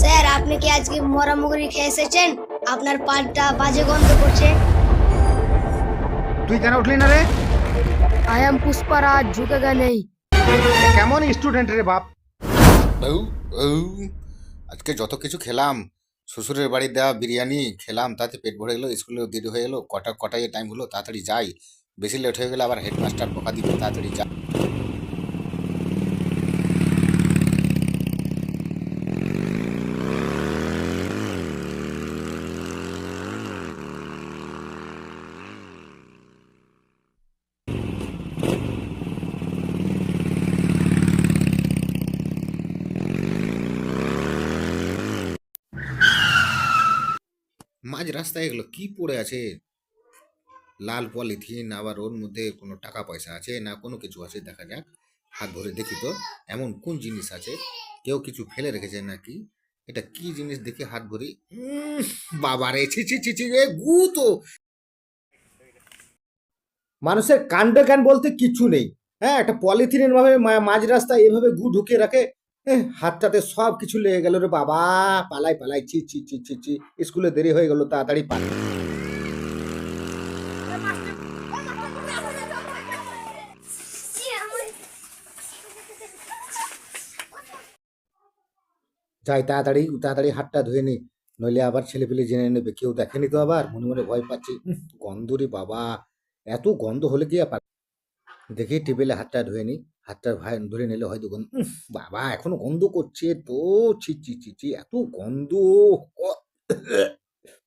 Sir আপনি কি আজকে মরা মুগুরি খেয়ে এসেছেন? আপনার পালটা বাজে গন্ধ করছে। তুই কেন উঠলি না রে? আই এম পুষ্পারাজ ঝুঁকেগা নেই। এ কেমন স্টুডেন্ট রে বাপ? বউ বউ আজকে যত কিছু খেলাম শ্বশুরের বাড়ি দেওয়া বিরিয়ানি খেলাম তাতে পেট ভরে গেলো স্কুলেও দেরি হয়ে গেলো কটা কটায় টাইম হলো তাড়াতাড়ি যাই। বেশি লেট হয়ে গেলে আবার হেডমাস্টার বকা দিবে, তাড়াতাড়ি যা। মাঝ রাস্তায় এগুলো কি পড়ে আছে? লাল পলিথিন আবার ওর মধ্যে কোনো টাকা পয়সা আছে না কোনো কিছু আছে, দেখা যাক। হাত ধরে দেখি তো, এমন কোন জিনিস আছে? কেউ কিছু ফেলে রেখেছে নাকি? এটা কি জিনিস দেখে হাত ভরি বাবা রে ছি ছি ছি রে গু তো মানুষের কাণ্ড জ্ঞান বলতে কিছু নেই। হ্যাঁ একটা পলিথিনের ভাবে মাঝ রাস্তায় এভাবে গু ঢুকিয়ে রাখে হাতটাতে সব কিছু লেগে গেল রে বাবা। পালাই পালাই, ছি ছি ছি ছি ছি, স্কুলে দেরি হয়ে গেল, তাড়াতাড়ি পালাই যাই তাড়াতাড়ি তাড়াতাড়ি হাতটা ধুয়ে নি। নইলে আবার ছেলে পেলে জেনে নেবে কেউ দেখেনি তো আবার? মনে মনে ভয় পাচ্ছি। উহ, গন্ধ রে বাবা এত গন্ধ হলে কি আর দেখি টেবিলে হাতটা ধুয়ে নি। হাতটা ভাই ধরে নিলে হয়তো গন্ধ বাবা এখনও গন্ধ করছে তো ছি ছি ছি ছি এত গন্ধ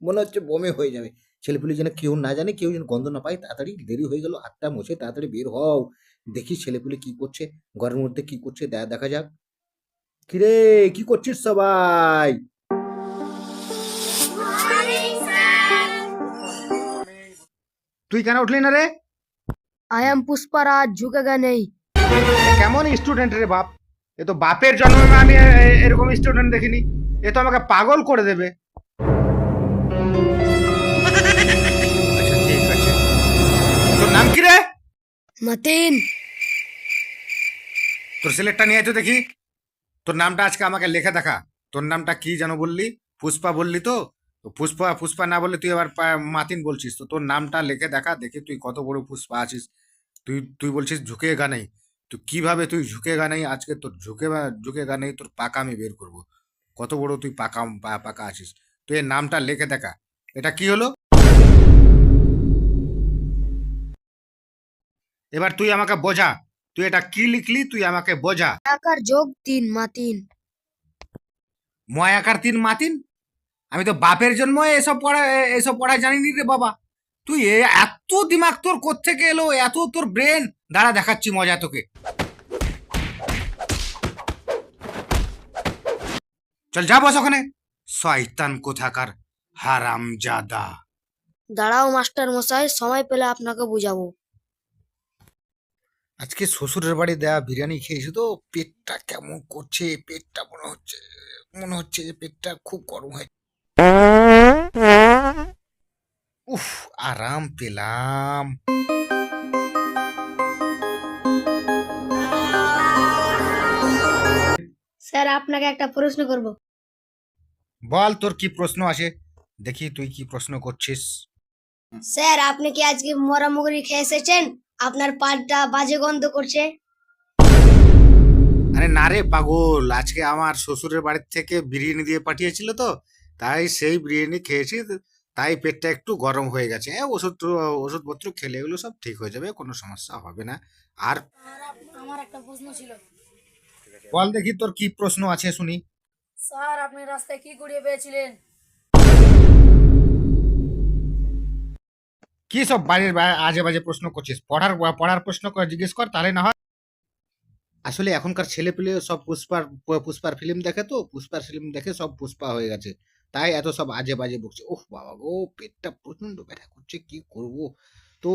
মনে হচ্ছে বমি হয়ে যাবে। ছেলেপুলে যেন কেউ না জানে কেউ যেন গন্ধ না পায় তাড়াতাড়ি দেরি হয়ে গেল হাতটা মুছে তাড়াতাড়ি বের হও। দেখি ছেলেপুলে কি করছে ঘরের মধ্যে কি করছে দেখা যাক। কিরে কি করছিস সবাই? তুই কেন উঠলি না রে? আই এম পুষ্পারাজ ঝুঁকেগা নেই কেমন স্টুডেন্ট রে বাপ? এ তো বাপের জন্মে আমি এ- এরকম স্টুডেন্ট দেখিনি। এ তো আমাকে পাগল করে দেবে। আচ্ছা ঠিক আছে। তোর নাম কি রে? মতিন তোর সিলেটটা নিয়ে আয় তো দেখি। তোর নামটা আজকে আমাকে লেখা দেখা। তোর নামটা কি যেন বললি? পুষ্পা বললি তো? তো পুষ্পা পুষ্পা না বললে তুই আবার পা- মাতিন বলছিস। তো তোর নামটা লিখে দেখা, দেখি তুই কত বড় পুষ্পা আছিস। তুই তুই বলছিস ঝুঁকে গা নেই। তুই কীভাবে তুই ঝুঁকে গা নেই? আজকে তোর ঝুঁকে ঝুঁকে গা নেই, তোর পাকা আমি বের করব। কত বড় তুই পাকা পাকা আছিস। তুই এর নামটা লিখে দেখা। এটা কি হলো? এবার তুই আমাকে বোঝা। তুই এটা কি লিখলি? তুই আমাকে বোঝা। আকার যোগ তিন মাতিন ময়াকার তিন মাতিন আমি তো বাপের জন্ম এসব পড়া এসব পড়া জানিনি রে বাবা। তুই এত দিমাগ তোর কোত্থেকে এলো? এত তোর ব্রেন? দাঁড়া দেখাচ্ছি মজা তোকে। চল যা বস ওখানে। শয়তান কোথাকার? হারাম জাদা দাঁড়াও মাস্টার মশাই সময় পেলে আপনাকে বুঝাবো। আজকে শ্বশুরের বাড়ি দেয়া বিরিয়ানি খেয়েছি তো? পেটটা কেমন করছে? পেটটা মনে হচ্ছে মনে হচ্ছে যে পেটটা খুব গরম হয়ে উফ আরাম পেলাম। স্যার আপনাকে একটা প্রশ্ন করব। বল তোর কি প্রশ্ন আছে? দেখি তুই কি প্রশ্ন করছিস। স্যার আপনি কি আজকে মরা মুগুরি খেয়ে এসেছেন? আপনার পালটা বাজে গন্ধ করছে। আরে না রে পাগল আজকে আমার শ্বশুরের বাড়ির থেকে বিরিয়ানি দিয়ে পাঠিয়েছিল তো তাই সেই বিরিয়ানি খেয়েছি তাই পেটটা একটু গরম হয়ে গেছে। হ্যাঁ ওষুধ ওষুধপত্র খেলে এগুলো সব ঠিক হয়ে যাবে কোনো সমস্যা হবে না। আর আমার একটা প্রশ্ন ছিল। বল দেখি তোর কি প্রশ্ন আছে শুনি। স্যার আপনি রাস্তায় কি কুড়িয়ে পেয়েছিলেন? কি সব বাড়ির আজে বাজে প্রশ্ন করছিস? পড়ার পড়ার প্রশ্ন কর, জিজ্ঞেস কর, তাহলে না হয়। আসলে এখনকার ছেলে পেলে সব পুষ্পার পুষ্পার ফিল্ম দেখে তো? পুষ্পার ফিল্ম দেখে সব পুষ্পা হয়ে গেছে। তাই এত সব আজে বাজে বকছে। ওহ বাবা গো, পেটটা প্রচণ্ড ব্যথা করছে, কি করব? তো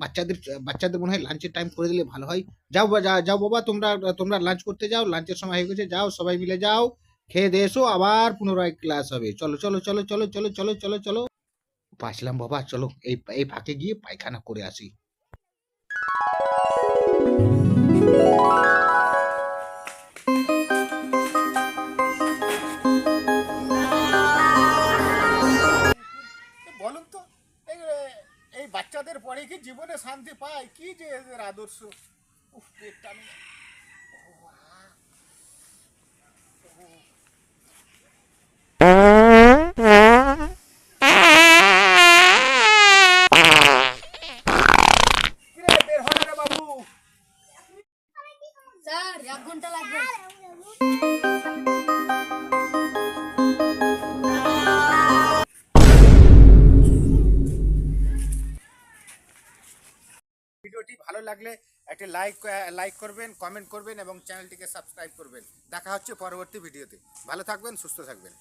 বাচ্চাদের বাচ্চাদের মনে হয় লাঞ্চের টাইম করে দিলে ভালো হয়। যাও যাও বাবা, তোমরা তোমরা লাঞ্চ করতে যাও লাঞ্চের সময় হয়ে গেছে, যাও, সবাই মিলে যাও, খেয়ে দিয়ে এসো, আবার পুনরায় ক্লাস হবে। চলো চলো চলো চলো চলো চলো চলো চলো। বাঁচলাম বাবা, চলো এই এই ফাঁকে গিয়ে পায়খানা করে আসি। বলুন তো, এই বাচ্চাদের পড়ে কি জীবনে শান্তি পায়? কি যে এদের আদর্শ? পেটটা এক ঘণ্টা লাগবে। ভিডিওটি ভালো লাগলে একটি লাইক লাইক করবেন কমেন্ট করবেন এবং চ্যানেলটিকে সাবস্ক্রাইব করবেন। দেখা হচ্ছে পরবর্তী ভিডিওতে। ভালো থাকবেন, সুস্থ থাকবেন।